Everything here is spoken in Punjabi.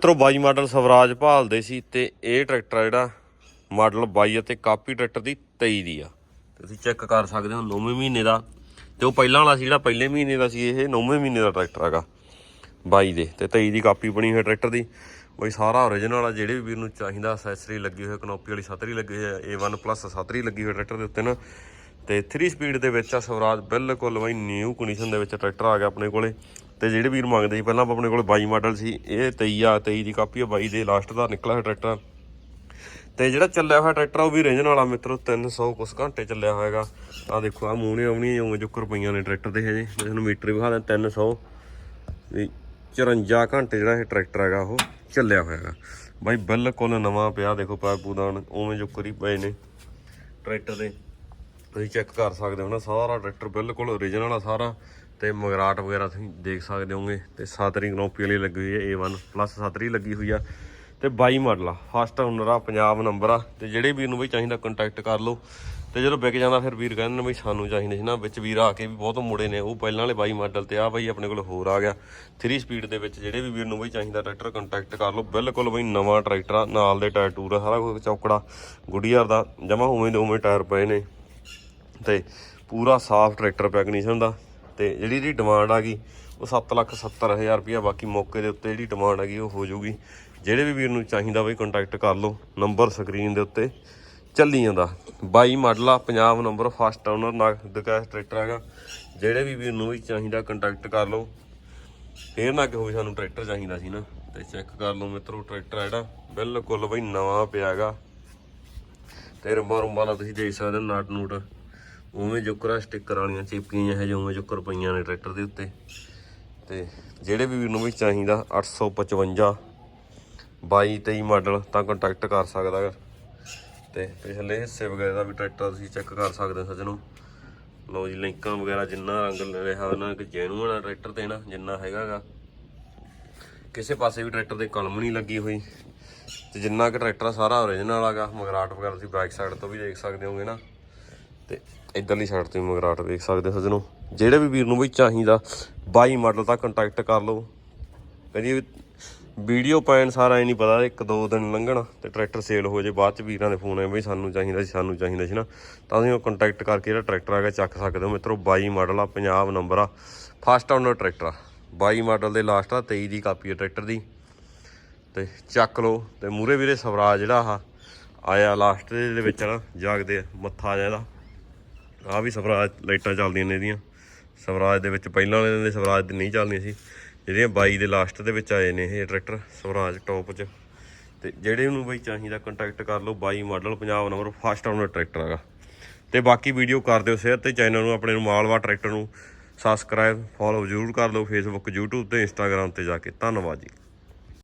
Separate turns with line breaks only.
ਮਿੱਤਰੋ 22 ਮਾਡਲ ਸਵਰਾਜ ਭਾਲਦੇ ਸੀ ਤੇ ਇਹ ਟਰੈਕਟਰ ਆ ਜਿਹੜਾ ਮਾਡਲ 22 ਅਤੇ ਕਾਪੀ ਟਰੈਕਟਰ ਦੀ 23 ਦੀ ਆ। ਤੁਸੀਂ ਚੈੱਕ ਕਰ ਸਕਦੇ ਹੋ 9ਵੇਂ ਮਹੀਨੇ ਦਾ। ਤੇ ਉਹ ਪਹਿਲਾਂ ਵਾਲਾ ਸੀ ਜਿਹੜਾ ਪਹਿਲੇ ਮਹੀਨੇ ਦਾ ਸੀ, ਇਹ 9ਵੇਂ ਮਹੀਨੇ ਦਾ ਟਰੈਕਟਰ ਹੈਗਾ 22 ਦੇ। ਤੇ 23 ਦੀ ਕਾਪੀ ਬਣੀ ਹੋਈ ਟਰੈਕਟਰ ਦੀ। ਬਈ ਸਾਰਾ ਓਰੀਜਨਲ ਆ, ਜਿਹੜੇ ਵੀ ਵੀਰ ਨੂੰ ਚਾਹੀਦਾ ਅਸੈਸਰੀ ਲੱਗੀ ਹੋਈ, ਕਨੋਪੀ ਵਾਲੀ ਛਤਰੀ ਲੱਗੀ ਹੋਈ ਹੈ A1 ਪਲੱਸ ਛਤਰੀ ਲੱਗੀ ਹੋਈ ਟਰੈਕਟਰ ਦੇ ਉੱਤੇ ਨਾ। ਤੇ 3 ਸਪੀਡ ਦੇ ਵਿੱਚ ਆ ਸਵਰਾਜ, ਬਿਲਕੁਲ ਬਈ ਨਿਊ ਕੰਡੀਸ਼ਨ ਦੇ ਵਿੱਚ ਟਰੈਕਟਰ ਆ ਗਿਆ ਆਪਣੇ ਕੋਲੇ। ਤੇ ਜਿਹੜੇ ਵੀਰ ਮੰਗਦੇ ਸੀ, ਪਹਿਲਾਂ ਆਪਣੇ ਕੋਲ 22 ਮਾਡਲ ਸੀ, ਇਹ 23 ਆ 23 ਦੀ ਕਾਪੀ ਆ 22 ਦੇ ਲਾਸਟ ਦਾ ਨਿਕਲਿਆ ਹੋਇਆ ਟਰੈਕਟਰ। ਤੇ ਜਿਹੜਾ ਚੱਲਿਆ ਹੋਇਆ ਟਰੈਕਟਰ ਉਹ ਵੀ ਰੇਂਜਨ ਵਾਲਾ ਮਿੱਤਰੋ 300 ਕੁਸ ਘੰਟੇ ਚੱਲਿਆ ਹੋਇਆਗਾ ਆ ਦੇਖੋ ਆ ਮੂਹਣੇ ਆਉਣੀ ਉਵੇਂ ਜੁਕਰ ਪਈਆਂ ਨੇ ਟਰੈਕਟਰ ਦੇ ਹਜੇ ਤੁਹਾਨੂੰ ਮੀਟਰ ਵਿਖਾ ਦਿਆਂ 300 ਵੀ 54 ਘੰਟੇ ਜਿਹੜਾ ਇਹ ਟਰੈਕਟਰ ਹੈਗਾ, ਉਹ ਚੱਲਿਆ ਹੋਇਆਗਾ ਬਾਈ ਬਿਲਕੁਲ ਨਵਾਂ ਪਿਆ, ਦੇਖੋ ਪਾਪੂਦਾਨ ਉਵੇਂ ਜੁਕਰ ਹੀ ਪਏ ਨੇ ਟਰੈਕਟਰ ਦੇ। ਤੁਸੀਂ ਚੈੱਕ ਕਰ ਸਕਦੇ ਹੋ ਨਾ, ਸਾਰਾ ਟਰੈਕਟਰ ਬਿਲਕੁਲ ਓਰੀਜਨਲ ਆ ਸਾਰਾ। ਤੇ ਮਗਰਾਟ ਵਗੈਰਾ ਤੁਸੀਂ ਦੇਖ ਸਕਦੇ ਹੋਗੇ ਤੇ ਸਾਤਰੀ ਗਨੋਪੀ ਵਾਲੀ ਲੱਗੀ ਹੋਈ ਹੈ A1 ਪਲੱਸ ਸਾਤਰੀ ਲੱਗੀ ਹੋਈ ਆ ਤੇ 22 ਮਾਡਲ ਆ ਫਸਟ ਓਨਰ ਆ, ਪੰਜਾਬ ਨੰਬਰ ਆ ਤੇ ਜਿਹੜੇ ਵੀਰ ਨੂੰ ਬਈ ਚਾਹੀਦਾ ਕੰਟੈਕਟ ਕਰ ਲਓ ਤੇ ਜਦੋਂ ਵਿਕ ਜਾਂਦਾ ਫਿਰ ਵੀਰ ਕਹਿੰਦੇ ਨੇ ਬਈ ਸਾਨੂੰ ਚਾਹੀਦੇ ਸੀ ਨਾ, ਵਿੱਚ ਵੀਰ ਆ ਕੇ ਵੀ ਬਹੁਤ ਮੁੜੇ ਨੇ, ਉਹ ਪਹਿਲਾਂ ਵਾਲੇ 22 ਮਾਡਲ ਤੇ ਆ ਬਈ ਆਪਣੇ ਕੋਲ ਹੋਰ ਆ ਗਿਆ। 3 ਸਪੀਡ ਦੇ ਵਿੱਚ ਜਿਹੜੇ ਵੀ ਵੀਰ ਨੂੰ ਬਈ ਚਾਹੀਦਾ ਟਰੈਕਟਰ ਕੰਟੈਕਟ ਕਰ ਲਓ, ਬਿਲਕੁਲ ਬਈ ਨਵਾਂ ਟਰੈਕਟਰ ਆ, ਨਾਲ ਦੇ ਟਾਇਰ ਟੂਰ ਆ, ਸਾਰਾ ਕੁਝ ਚੌਕੜਾ ਗੁੱਡੀਆਰ ਦਾ, ਜਮਾ ਉਵੇਂ ਦੇ ਉਵੇਂ ਟਾਇਰ ਪਏ ਨੇ ਤੇ ਪੂਰਾ ਸਾਫ਼ ਟਰੈਕਟਰ ਪਿਆ ਕੰਡੀਸ਼ਨ ਦਾ। ਤੇ ਜਿਹੜੀ ਇਹਦੀ ਡਿਮਾਂਡ ਆ ਗਈ, ਉਹ 770000 ਰੁਪਇਆ ਬਾਕੀ ਮੌਕੇ ਦੇ ਉੱਤੇ ਜਿਹੜੀ ਡਿਮਾਂਡ ਹੈਗੀ ਉਹ ਹੋ ਜਾਊਗੀ। ਜਿਹੜੇ ਵੀ ਵੀਰ ਨੂੰ ਚਾਹੀਦਾ ਬਈ ਕੰਟੈਕਟ ਕਰ ਲਓ ਨੰਬਰ ਸਕਰੀਨ ਦੇ ਉੱਤੇ ਚੱਲੀ ਜਾਂਦਾ 22 ਮਾਡਲ ਆ, ਪੰਜਾਬ ਨੰਬਰ ਫਸਟ ਓਨਰ ਨਗਦ ਕੈਸ਼ ਟਰੈਕਟਰ ਹੈਗਾ। ਜਿਹੜੇ ਵੀ ਵੀਰ ਨੂੰ ਵੀ ਚਾਹੀਦਾ ਕੰਟੈਕਟ ਕਰ ਲਓ। ਫੇਰ ਨਾ ਕਹੋ ਵੀ ਸਾਨੂੰ ਟਰੈਕਟਰ ਚਾਹੀਦਾ ਸੀ ਨਾ। ਤੇ ਚੈੱਕ ਕਰ ਲਓ ਮਿੱਤਰੋ ਟਰੈਕਟਰ ਆ ਜਿਹੜਾ, ਬਿਲਕੁਲ ਬਈ ਨਵਾਂ ਪਿਆ ਹੈਗਾ। ਤੇ ਰੰਬਾ ਰੰਬਾ ਨਾਲ ਤੁਸੀਂ ਦੇਖ ਸਕਦੇ ਹੋ ਨਾਟ ਨੂਟ। ਉਵੇਂ ਜੁਕਰਾ ਸਟicker ਵਾਲੀਆਂ ਚਿਪਕੀਆਂ ਹੈ ਜਿਵੇਂ ਜੁਕਰ ਪਈਆਂ ਨੇ ਟਰੈਕਟਰ ਦੇ ਉੱਤੇ। ਤੇ ਜਿਹੜੇ ਵੀ ਵੀਰ ਨੂੰ ਵੀ ਚਾਹੀਦਾ 855 22 23 ਮਾਡਲ ਤਾਂ ਕੰਟੈਕਟ ਕਰ ਸਕਦਾ ਗਾ। ਤੇ ਪਿਛਲੇ ਹਿੱਸੇ ਵਗੈਰਾ ਦਾ ਵੀ ਟਰੈਕਟਰ ਤੁਸੀਂ ਚੈੱਕ ਕਰ ਸਕਦੇ ਹੋ ਸੱਜਣੋ। ਲਓ ਜੀ, ਲਿੰਕਾਂ ਵਗੈਰਾ ਜਿੰਨਾ ਰੰਗ ਰਿਹਾ ਉਹਨਾਂ ਕਿ ਜੈਨੂਅਨ ਆ ਟਰੈਕਟਰ ਤੇ ਨਾ, ਜਿੰਨਾ ਹੈਗਾਗਾ ਕਿਸੇ ਪਾਸੇ ਵੀ ਟਰੈਕਟਰ ਦੇ ਕਲਮ ਨਹੀਂ ਲੱਗੀ ਹੋਈ। ਤੇ ਜਿੰਨਾ ਕਿ ਟਰੈਕਟਰ ਆ, ਸਾਰਾ ਓਰੀਜਨਲ ਆਗਾ ਮਗਰਾਟ ਵਗੈਰਾ ਤੁਸੀਂ ਬੈਕ ਸਾਈਡ ਤੋਂ ਵੀ ਦੇਖ ਸਕਦੇ ਹੋਗੇ ਨਾ। ਤੇ ਇਧਰਲੀ ਸਾਈਡ ਤੇ ਮਗਰਾਟ ਵੇਖ ਸਕਦੇ ਹੋ ਸੱਜਣੋ। ਜਿਹੜੇ ਵੀ ਵੀਰ ਨੂੰ ਬਈ ਚਾਹੀਦਾ 22 ਮਾਡਲ ਤੱਕ ਕੰਟੈਕਟ ਕਰ ਲਓ। ਕਹਿੰਦੀ ਵੀਡੀਓ ਪੈਣ ਸਾਰਾ ਇਹ ਨਹੀਂ ਪਤਾ, ਇੱਕ ਦੋ ਦਿਨ ਲੰਘਣ ਤੇ ਟਰੈਕਟਰ ਸੇਲ ਹੋ ਜੇ, ਬਾਅਦ ਚ ਵੀਰਾਂ ਦੇ ਫੋਨ ਆਏ ਬਈ ਸਾਨੂੰ ਚਾਹੀਦਾ ਸੀ, ਸਾਨੂੰ ਚਾਹੀਦਾ ਸੀ ਨਾ। ਤਾਂ ਤੁਸੀਂ ਉਹ ਕੰਟੈਕਟ ਕਰਕੇ ਜਿਹੜਾ ਟਰੈਕਟਰ ਹੈਗਾ ਚੱਕ ਸਕਦੇ ਹੋ। ਮਿੱਤਰੋ 22 ਮਾਡਲ ਆ, ਪੰਜਾਬ ਨੰਬਰ ਆ ਫਸਟ ਓਨਰ ਟਰੈਕਟਰ ਆ। 22 ਮਾਡਲ ਦੇ ਲਾਸਟ ਆ 23 ਦੀ ਕਾਪੀ ਆ ਟਰੈਕਟਰ ਦੀ। ਤੇ ਚੱਕ ਲਓ ਤੇ ਮੂਰੇ ਵੀਰੇ ਸਵਰਾਜ ਜਿਹੜਾ ਆ ਆਇਆ ਲਾਸਟ ਦੇ ਵਿੱਚ ਨਾ, ਜਾਗਦੇ ਮੱਥਾ ਜਿਹਾ ਇਹਦਾ ਆ ਵੀ ਸਵਰਾਜ ਲਾਈਟਾਂ ਚੱਲਦੀਆਂ ਨੇ ਇਹਦੀਆਂ। ਸਵਰਾਜ ਦੇ ਵਿੱਚ ਪਹਿਲਾਂ ਵਾਲੇ ਦੇ ਸਵਰਾਜ ਦੇ ਨਹੀਂ ਚੱਲਦੀਆਂ ਸੀ। ਜਿਹੜੀਆਂ 22 ਦੇ ਲਾਸਟ ਦੇ ਵਿੱਚ ਆਏ ਨੇ ਇਹ ਟਰੈਕਟਰ ਸਵਰਾਜ ਟੌਪ 'ਚ। ਤੇ ਜਿਹੜੇ ਨੂੰ ਬਈ ਚਾਹੀਦਾ ਕੰਟੈਕਟ ਕਰ ਲਓ 22 model Punjab number first owner tractor ਹੈਗਾ। ਤੇ ਬਾਕੀ ਵੀਡੀਓ ਕਰ ਦਿਓ ਸ਼ੇਅਰ ਤੇ ਚੈਨਲ ਨੂੰ, ਆਪਣੇ ਨੂੰ ਮਾਲਵਾ ਟਰੈਕਟਰ ਨੂੰ ਸਬਸਕ੍ਰਾਈਬ ਫੋਲੋ ਜ਼ਰੂਰ ਕਰ ਲਓ ਫੇਸਬੁੱਕ YouTube ਤੇ ਇੰਸਟਾਗ੍ਰam ਤੇ ਜਾ ਕੇ। ਧੰਨਵਾਦ ਜੀ।